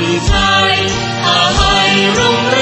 আমি চাই আহাই রোমরা